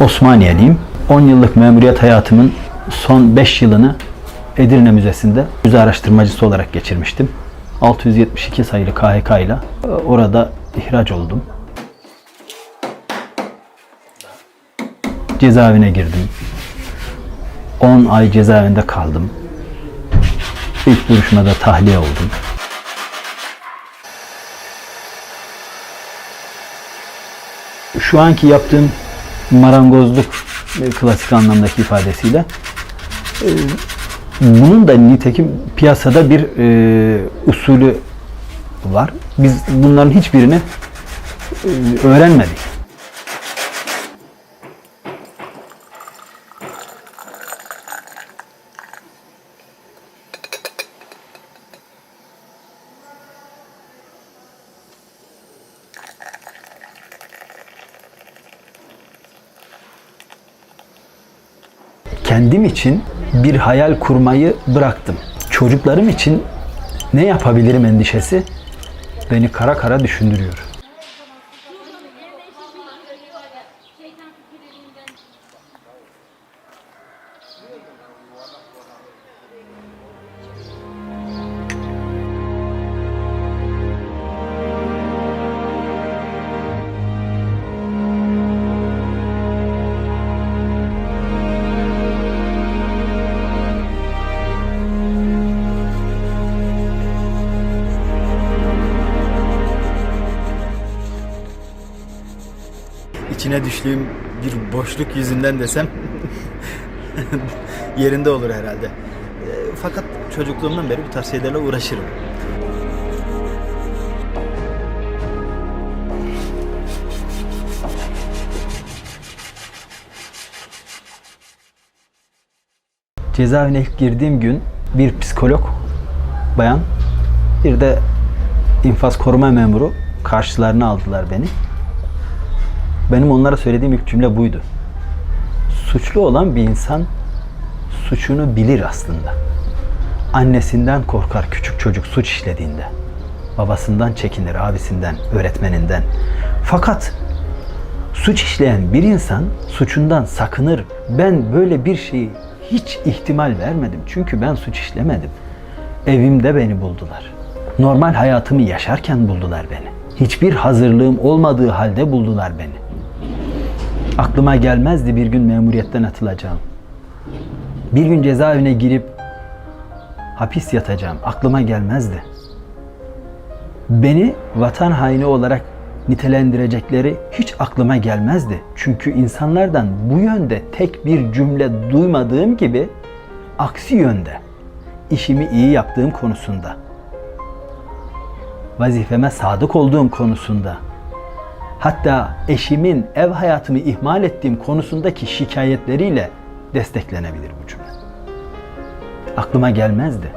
Osmaniyeliyim. 10 yıllık memuriyet hayatımın son 5 yılını Edirne Müzesi'nde müze araştırmacısı olarak geçirmiştim. 672 sayılı KHK ile e, orada ihraç oldum. Cezaevine girdim. 10 ay cezaevinde kaldım. İlk duruşmada tahliye oldum. Şu anki yaptığım marangozluk klasik anlamdaki ifadesiyle e, bunun da nitekim piyasada bir e, usulü var. Biz bunların hiçbirini e, öğrenmedik. Kendim için bir hayal kurmayı bıraktım. Çocuklarım için ne yapabilirim endişesi beni kara kara düşündürüyor. İçine düştüğüm bir boşluk yüzünden desem yerinde olur herhalde. E, Fakat çocukluğumdan beri bu tarz şeylerle uğraşırım. Cezaevine ilk girdiğim gün bir psikolog bayan bir de infaz koruma memuru karşılarına aldılar beni. Benim onlara söylediğim ilk cümle buydu. Suçlu olan bir insan suçunu bilir aslında. Annesinden korkar küçük çocuk suç işlediğinde. Babasından çekinir, abisinden, öğretmeninden. Fakat suç işleyen bir insan suçundan sakınır. Ben böyle bir şeyi hiç ihtimal vermedim. Çünkü ben suç işlemedim. Evimde beni buldular. Normal hayatımı yaşarken buldular beni. Hiçbir hazırlığım olmadığı halde buldular beni. Aklıma gelmezdi bir gün memuriyetten atılacağım. Bir gün cezaevine girip hapis yatacağım. Aklıma gelmezdi. Beni vatan haini olarak nitelendirecekleri hiç aklıma gelmezdi. Çünkü insanlardan bu yönde tek bir cümle duymadığım gibi aksi yönde işimi iyi yaptığım konusunda vazifeme sadık olduğum konusunda hatta eşimin ev hayatımı ihmal ettiğim konusundaki şikayetleriyle desteklenebilir bu cümle. Aklıma gelmezdi.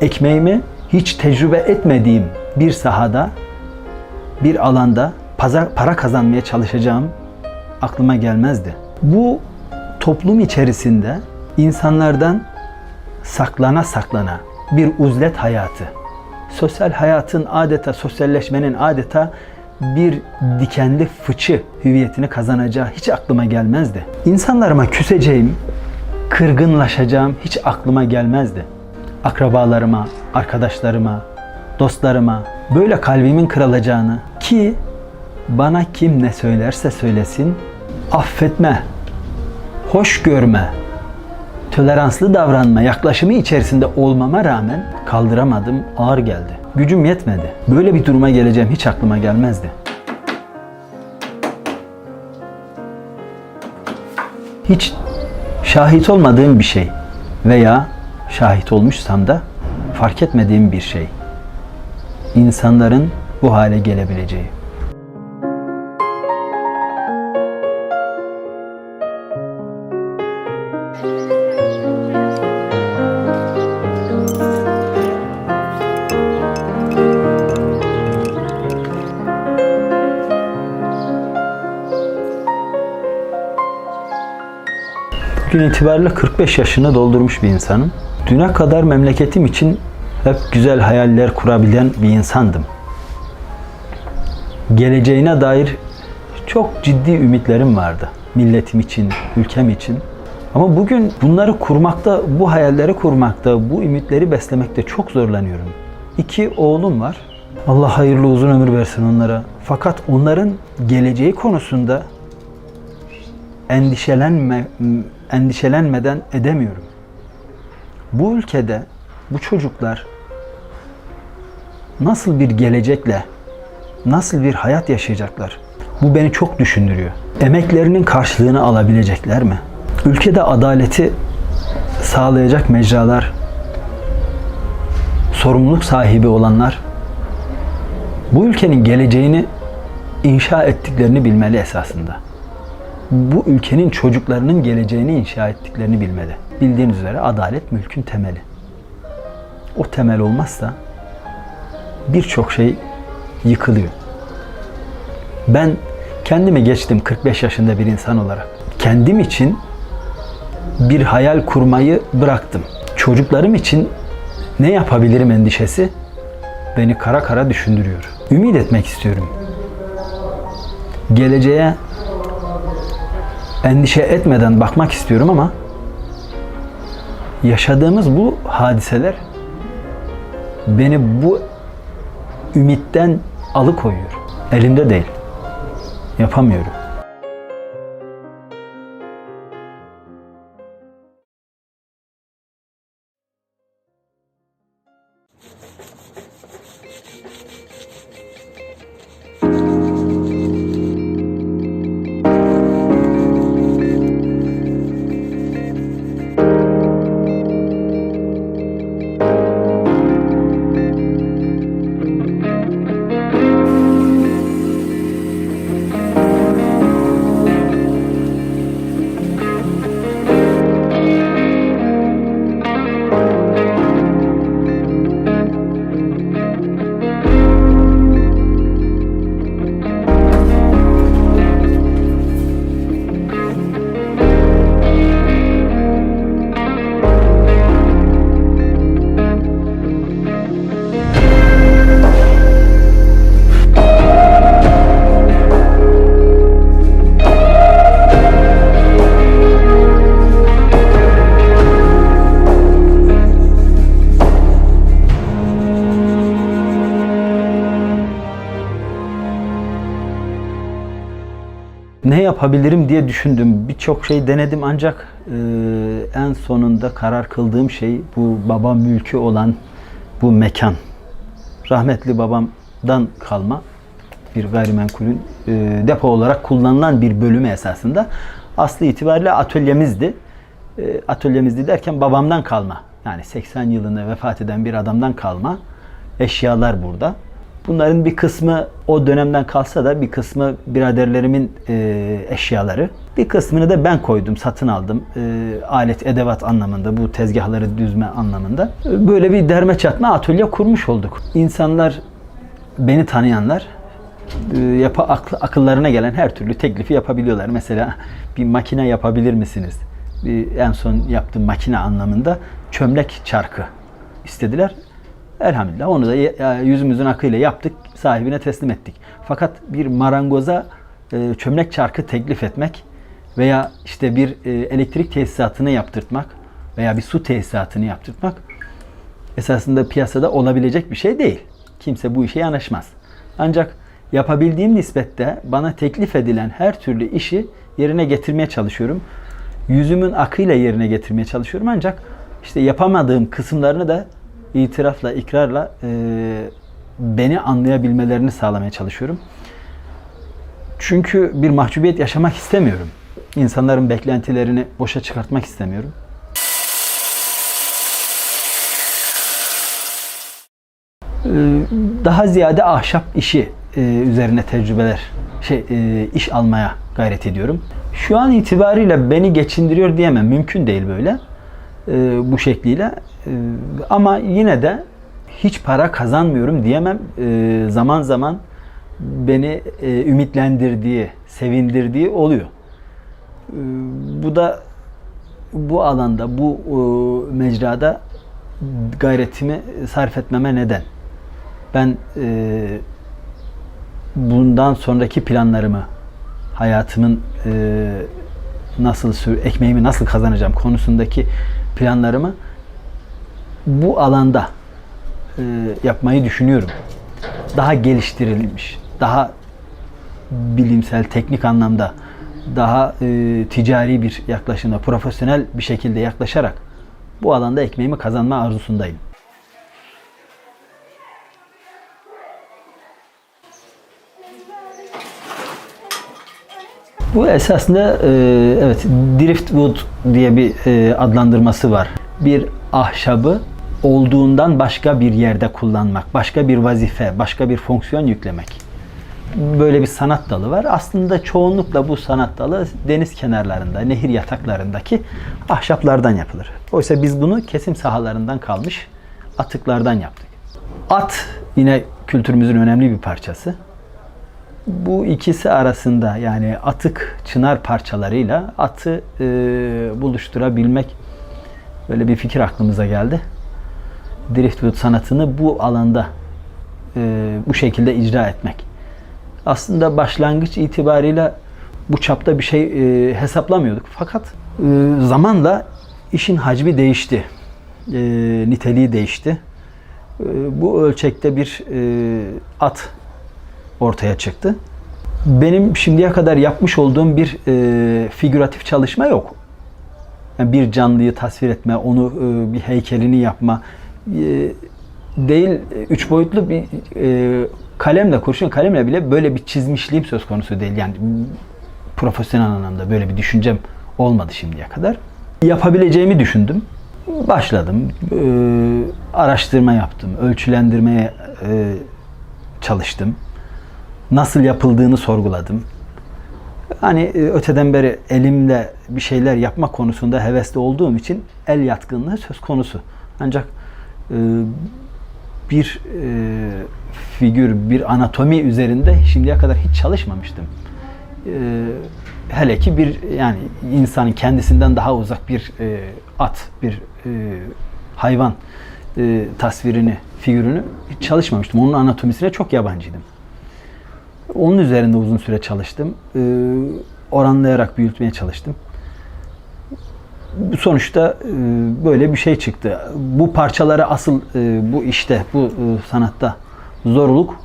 Ekmeğimi hiç tecrübe etmediğim bir sahada, bir alanda para kazanmaya çalışacağım aklıma gelmezdi. Bu toplum içerisinde insanlardan saklana saklana bir uzlet hayatı, sosyal hayatın adeta, sosyalleşmenin adeta bir dikenli fıçı hüviyetini kazanacağı hiç aklıma gelmezdi. İnsanlarıma küseceğim, kırgınlaşacağım hiç aklıma gelmezdi. Akrabalarıma, arkadaşlarıma, dostlarıma böyle kalbimin kırılacağını ki bana kim ne söylerse söylesin affetme, hoş görme, toleranslı davranma yaklaşımı içerisinde olmama rağmen kaldıramadım, ağır geldi. Gücüm yetmedi. Böyle bir duruma geleceğim hiç aklıma gelmezdi. Hiç şahit olmadığım bir şey veya şahit olmuşsam da fark etmediğim bir şey. İnsanların bu hale gelebileceği. Bugün itibariyle 45 yaşını doldurmuş bir insanım. Düne kadar memleketim için hep güzel hayaller kurabilen bir insandım. Geleceğine dair çok ciddi ümitlerim vardı. Milletim için, ülkem için. Ama bugün bunları kurmakta, bu hayalleri kurmakta, bu ümitleri beslemekte çok zorlanıyorum. İki oğlum var. Allah hayırlı uzun ömür versin onlara. Fakat onların geleceği konusunda endişelenme endişelenmeden edemiyorum. Bu ülkede bu çocuklar nasıl bir gelecekle, nasıl bir hayat yaşayacaklar? Bu beni çok düşündürüyor. Emeklerinin karşılığını alabilecekler mi? Ülkede adaleti sağlayacak mecralar, sorumluluk sahibi olanlar bu ülkenin geleceğini inşa ettiklerini bilmeli esasında. Bu ülkenin çocuklarının geleceğini inşa ettiklerini bilmeli. Bildiğiniz üzere adalet mülkün temeli. O temel olmazsa birçok şey yıkılıyor. Ben kendimi geçtim 45 yaşında bir insan olarak. Kendim için bir hayal kurmayı bıraktım. Çocuklarım için ne yapabilirim endişesi beni kara kara düşündürüyor. Ümit etmek istiyorum. Geleceğe endişe etmeden bakmak istiyorum ama yaşadığımız bu hadiseler beni bu ümitten alıkoyuyor. Elimde değil. Yapamıyorum. Yapabilirim diye düşündüm. Birçok şey denedim ancak e, en sonunda karar kıldığım şey bu baba mülkü olan bu mekan. Rahmetli babamdan kalma bir gayrimenkulün e, depo olarak kullanılan bir bölümü esasında. Aslı itibariyle atölyemizdi. E, atölyemizdi derken babamdan kalma. Yani 80 yılında vefat eden bir adamdan kalma eşyalar burada. Bunların bir kısmı o dönemden kalsa da bir kısmı biraderlerimin e, eşyaları. Bir kısmını da ben koydum, satın aldım. E, alet, edevat anlamında, bu tezgahları düzme anlamında. Böyle bir derme çatma atölye kurmuş olduk. İnsanlar, beni tanıyanlar e, yapa, akl- akıllarına gelen her türlü teklifi yapabiliyorlar. Mesela bir makine yapabilir misiniz? Bir, en son yaptığım makine anlamında çömlek çarkı istediler. Elhamdülillah onu da yüzümüzün akıyla yaptık, sahibine teslim ettik. Fakat bir marangoza e, çömlek çarkı teklif etmek veya işte bir e, elektrik tesisatını yaptırtmak veya bir su tesisatını yaptırtmak esasında piyasada olabilecek bir şey değil. Kimse bu işe yanaşmaz. Ancak yapabildiğim nispette bana teklif edilen her türlü işi yerine getirmeye çalışıyorum. Yüzümün akıyla yerine getirmeye çalışıyorum ancak işte yapamadığım kısımlarını da itirafla, ikrarla e, beni anlayabilmelerini sağlamaya çalışıyorum. Çünkü bir mahcubiyet yaşamak istemiyorum. İnsanların beklentilerini boşa çıkartmak istemiyorum. Ee, daha ziyade ahşap işi e, üzerine tecrübeler, şey e, iş almaya gayret ediyorum. Şu an itibariyle beni geçindiriyor diyemem. Mümkün değil böyle. E, bu şekliyle. E, ama yine de hiç para kazanmıyorum diyemem. E, zaman zaman beni e, ümitlendirdiği, sevindirdiği oluyor. E, bu da bu alanda, bu e, mecrada gayretimi sarf etmeme neden. Ben e, bundan sonraki planlarımı, hayatımın nasıl ekmeğimi nasıl kazanacağım konusundaki planlarımı bu alanda e, yapmayı düşünüyorum. Daha geliştirilmiş, daha bilimsel, teknik anlamda daha e, ticari bir yaklaşımda, profesyonel bir şekilde yaklaşarak bu alanda ekmeğimi kazanma arzusundayım. Bu esasında e, evet driftwood diye bir e, adlandırması var. Bir ahşabı olduğundan başka bir yerde kullanmak, başka bir vazife, başka bir fonksiyon yüklemek. Böyle bir sanat dalı var. Aslında çoğunlukla bu sanat dalı deniz kenarlarında, nehir yataklarındaki ahşaplardan yapılır. Oysa biz bunu kesim sahalarından kalmış atıklardan yaptık. At yine kültürümüzün önemli bir parçası bu ikisi arasında yani atık çınar parçalarıyla atı e, buluşturabilmek böyle bir fikir aklımıza geldi. Driftwood sanatını bu alanda e, bu şekilde icra etmek. Aslında başlangıç itibarıyla bu çapta bir şey e, hesaplamıyorduk. Fakat e, zamanla işin hacmi değişti. E, niteliği değişti. E, bu ölçekte bir e, at ortaya çıktı. Benim şimdiye kadar yapmış olduğum bir e, figüratif çalışma yok. Yani bir canlıyı tasvir etme, onu e, bir heykelini yapma e, değil. Üç boyutlu bir e, kalemle, kurşun kalemle bile böyle bir çizmişliğim söz konusu değil. Yani profesyonel anlamda böyle bir düşüncem olmadı şimdiye kadar. Yapabileceğimi düşündüm. Başladım. E, araştırma yaptım. Ölçülendirmeye e, çalıştım nasıl yapıldığını sorguladım. Hani e, öteden beri elimle bir şeyler yapma konusunda hevesli olduğum için el yatkınlığı söz konusu. Ancak e, bir e, figür, bir anatomi üzerinde şimdiye kadar hiç çalışmamıştım. Hele ki bir yani insanın kendisinden daha uzak bir at, bir hayvan tasvirini, figürünü hiç çalışmamıştım. Onun anatomisine çok yabancıydım. Onun üzerinde uzun süre çalıştım. Ee, oranlayarak büyütmeye çalıştım. Sonuçta e, böyle bir şey çıktı. Bu parçaları asıl e, bu işte, bu e, sanatta zorluk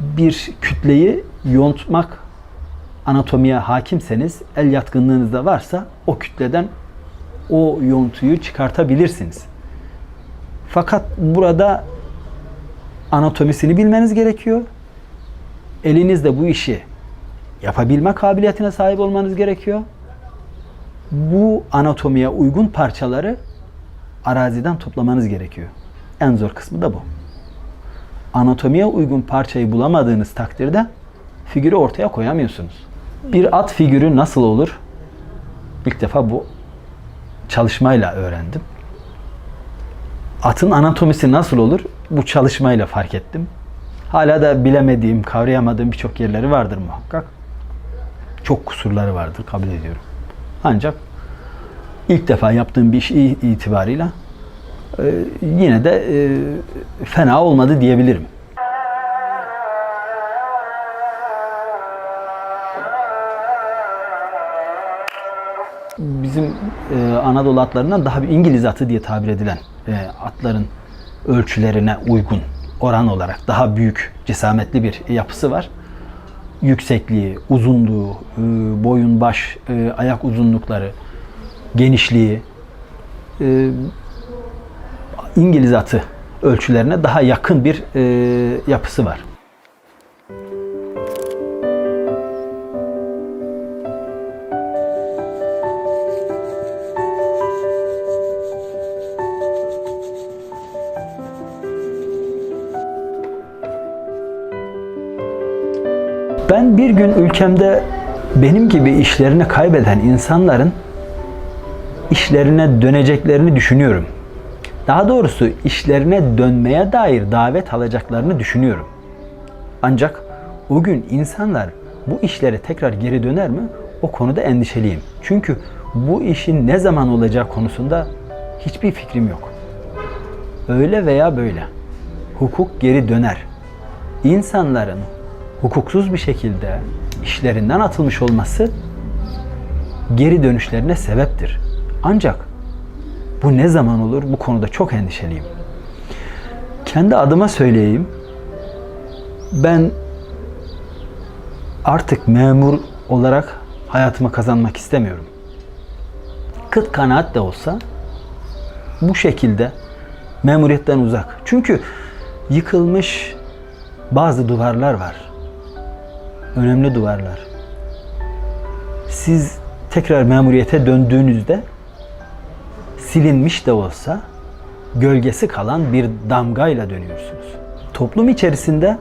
bir kütleyi yontmak anatomiye hakimseniz, el yatkınlığınız da varsa o kütleden o yontuyu çıkartabilirsiniz. Fakat burada anatomisini bilmeniz gerekiyor elinizde bu işi yapabilme kabiliyetine sahip olmanız gerekiyor. Bu anatomiye uygun parçaları araziden toplamanız gerekiyor. En zor kısmı da bu. Anatomiye uygun parçayı bulamadığınız takdirde figürü ortaya koyamıyorsunuz. Bir at figürü nasıl olur? İlk defa bu çalışmayla öğrendim. Atın anatomisi nasıl olur? Bu çalışmayla fark ettim. Hala da bilemediğim, kavrayamadığım birçok yerleri vardır muhakkak. Çok kusurları vardır, kabul ediyorum. Ancak ilk defa yaptığım bir iş itibarıyla e, yine de e, fena olmadı diyebilirim. Bizim e, Anadolu atlarından daha bir İngiliz atı diye tabir edilen e, atların ölçülerine uygun oran olarak daha büyük, cesametli bir yapısı var. Yüksekliği, uzunluğu, e, boyun, baş, e, ayak uzunlukları, genişliği e, İngiliz atı ölçülerine daha yakın bir yapısı var. Gün ülkemde benim gibi işlerini kaybeden insanların işlerine döneceklerini düşünüyorum. Daha doğrusu işlerine dönmeye dair davet alacaklarını düşünüyorum. Ancak o gün insanlar bu işlere tekrar geri döner mi? O konuda endişeliyim. Çünkü Bu işin ne zaman olacağı konusunda hiçbir fikrim yok. Öyle veya böyle. Hukuk geri döner. İnsanların hukuksuz bir şekilde işlerinden atılmış olması geri dönüşlerine sebeptir. Ancak bu ne zaman olur? Bu konuda çok endişeliyim. Kendi adıma söyleyeyim. Ben artık memur olarak hayatımı kazanmak istemiyorum. Kıt kanaat de olsa bu şekilde memuriyetten uzak. Çünkü yıkılmış bazı duvarlar var. Önemli duvarlar. Siz tekrar memuriyete döndüğünüzde silinmiş de olsa gölgesi kalan bir damgayla dönüyorsunuz. Toplum içerisinde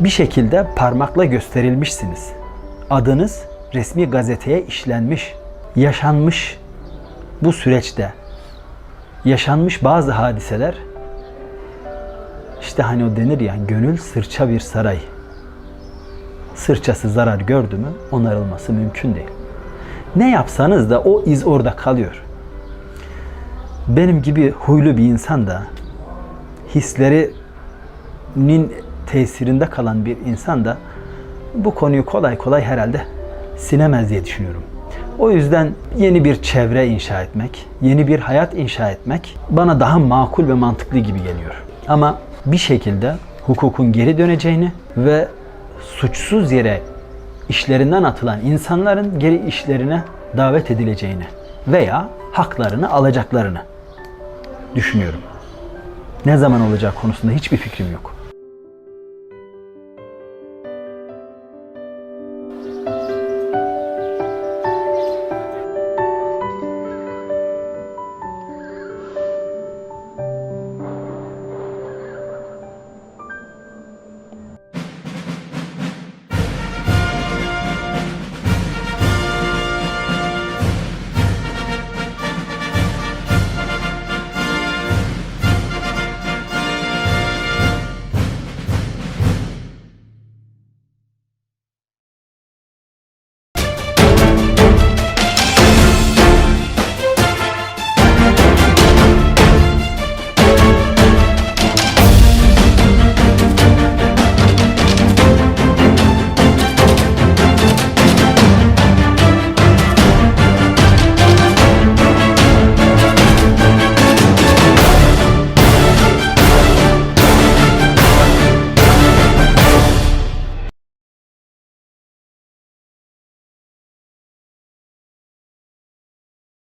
bir şekilde parmakla gösterilmişsiniz. Adınız resmi gazeteye işlenmiş, yaşanmış bu süreçte yaşanmış bazı hadiseler işte hani o denir ya gönül sırça bir saray. Sırçası zarar gördü mü onarılması mümkün değil. Ne yapsanız da o iz orada kalıyor. Benim gibi huylu bir insan da hislerinin tesirinde kalan bir insan da bu konuyu kolay kolay herhalde silemez diye düşünüyorum. O yüzden yeni bir çevre inşa etmek, yeni bir hayat inşa etmek bana daha makul ve mantıklı gibi geliyor. Ama bir şekilde hukukun geri döneceğini ve suçsuz yere işlerinden atılan insanların geri işlerine davet edileceğini veya haklarını alacaklarını düşünüyorum. Ne zaman olacağı konusunda hiçbir fikrim yok.